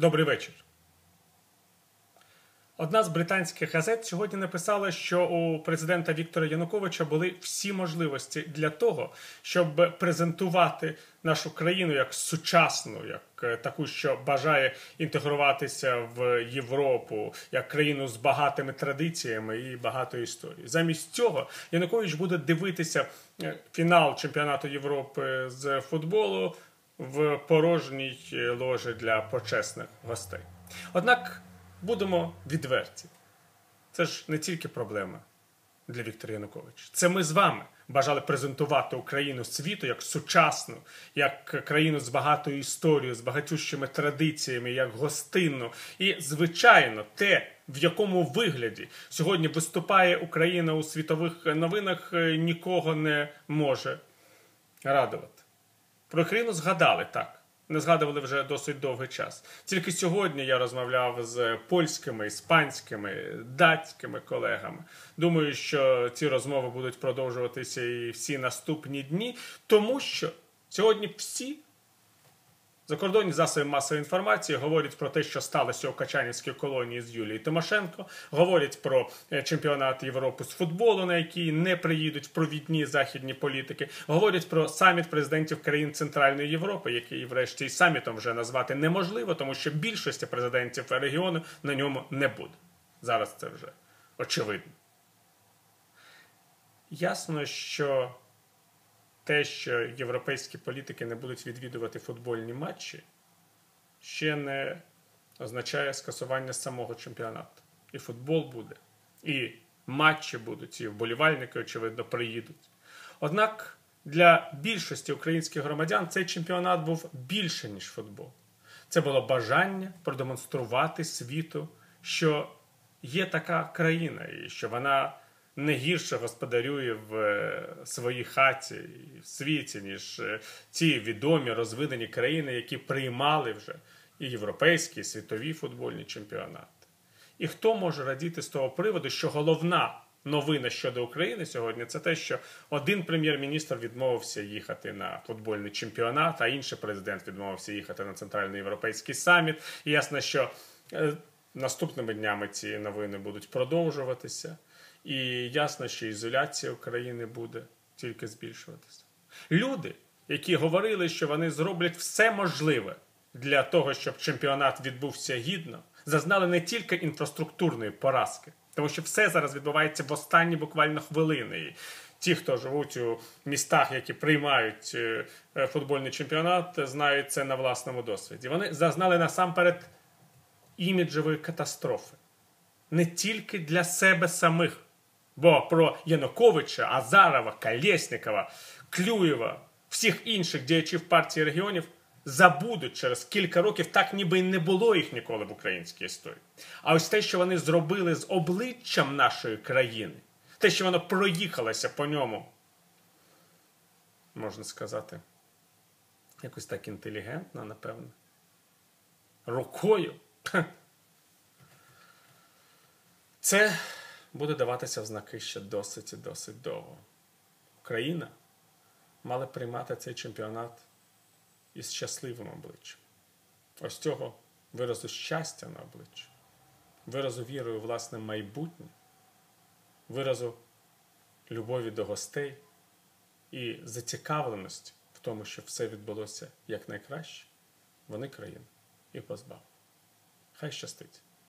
Добрий вечір. Одна з британських газет сьогодні написала, що у президента Віктора Януковича були всі можливості для того, щоб презентувати нашу країну як сучасну, як е, таку, що бажає інтегруватися в Європу, як країну з багатими традиціями і багатою історією. Замість цього Янукович буде дивитися е, фінал чемпіонату Європи з футболу в порожній ложі для почесних гостей. Однак будемо відверті. Це ж не тільки проблема для Віктора Януковича. Це ми з вами бажали презентувати Україну світу як сучасну, як країну з багатою історією, з багатющими традиціями, як гостинну. І, звичайно, те, в якому вигляді сьогодні виступає Україна у світових новинах, нікого не може радувати. Про Україну згадали так. Не згадували вже досить довгий час. Тільки сьогодні я розмовляв з польськими, іспанськими, датськими колегами. Думаю, що ці розмови будуть продовжуватися і всі наступні дні, тому що сьогодні всі Закордонні засоби масової інформації говорять про те, що сталося у Качанівській колонії з Юлією Тимошенко, говорять про е, чемпіонат Європи з футболу, на який не приїдуть провідні західні політики, говорять про саміт президентів країн Центральної Європи, який, врешті, і самітом вже назвати неможливо, тому що більшості президентів регіону на ньому не буде. Зараз це вже очевидно. Ясно, що те, що європейські політики не будуть відвідувати футбольні матчі, ще не означає скасування самого чемпіонату. І футбол буде, і матчі будуть, і вболівальники, очевидно, приїдуть. Однак для більшості українських громадян цей чемпіонат був більше, ніж футбол. Це було бажання продемонструвати світу, що є така країна, і що вона не гірше господарює в е, своїй хаті і в світі, ніж е, ті відомі розвинені країни, які приймали вже і європейські, і світові футбольні чемпіонати. І хто може радіти з того приводу, що головна новина щодо України сьогодні це те, що один прем'єр-міністр відмовився їхати на футбольний чемпіонат, а інший президент відмовився їхати на центральний європейський саміт. І ясно, що е, наступними днями ці новини будуть продовжуватися. І ясно, що ізоляція України буде тільки збільшуватися. Люди, які говорили, що вони зроблять все можливе для того, щоб чемпіонат відбувся гідно, зазнали не тільки інфраструктурної поразки, тому що все зараз відбувається в останні буквально хвилини. І Ті, хто живуть у містах, які приймають е, футбольний чемпіонат, знають це на власному досвіді. Вони зазнали насамперед іміджової катастрофи не тільки для себе самих. Бо про Януковича, Азарова, Колєснікова, Клюєва, всіх інших діячів партії регіонів забудуть через кілька років, так ніби й не було їх ніколи в українській історії. А ось те, що вони зробили з обличчям нашої країни, те, що воно проїхалося по ньому, можна сказати, якось так інтелігентно, напевно, рукою. Це буде даватися в знаки ще досить і досить довго. Україна мала приймати цей чемпіонат із щасливим обличчям. Ось цього виразу щастя на обличчі, виразу віри у власне майбутнє, виразу любові до гостей і зацікавленості в тому, щоб все відбулося якнайкраще, вони країну і позбавили. Хай щастить!